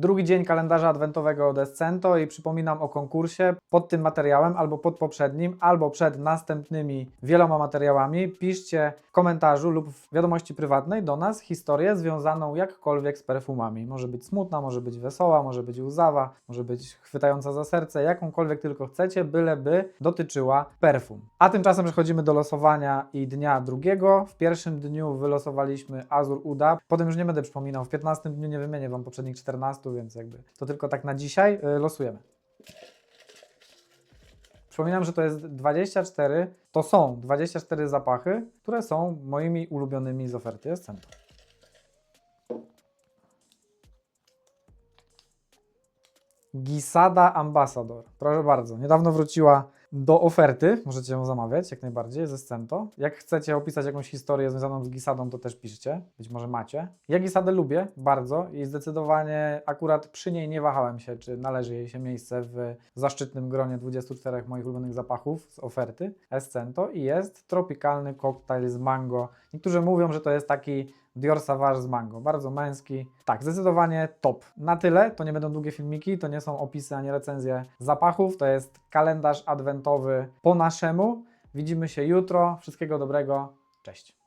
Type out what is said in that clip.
Drugi dzień kalendarza adwentowego od Escento i przypominam o konkursie pod tym materiałem albo pod poprzednim, albo przed następnymi wieloma materiałami. Piszcie w komentarzu lub w wiadomości prywatnej do nas historię związaną jakkolwiek z perfumami. Może być smutna, może być wesoła, może być łzawa, może być chwytająca za serce, jakąkolwiek tylko chcecie, byleby dotyczyła perfum. A tymczasem przechodzimy do losowania i dnia drugiego. W pierwszym dniu wylosowaliśmy Azur Uda. Potem już nie będę przypominał, w 15 dniu nie wymienię Wam poprzednich 14, więc jakby to tylko tak na dzisiaj. Y, Losujemy. Przypominam, że to jest 24, to są 24 zapachy, które są moimi ulubionymi z oferty Escento. Gisada Ambassador. Proszę bardzo, niedawno wróciła do oferty. Możecie ją zamawiać jak najbardziej ze Scento. Jak chcecie opisać jakąś historię związaną z Gisadą, to też piszcie. Być może macie. Ja Gisadę lubię bardzo i zdecydowanie akurat przy niej nie wahałem się, czy należy jej się miejsce w zaszczytnym gronie 24 moich ulubionych zapachów z oferty Escento i jest tropikalny koktajl z mango. Niektórzy mówią, że to jest taki Dior Sauvage z mango. Bardzo męski. Tak, zdecydowanie top. Na tyle. To nie będą długie filmiki, to nie są opisy ani recenzje zapachów. To jest kalendarz adwentowy po naszemu. Widzimy się jutro. Wszystkiego dobrego. Cześć.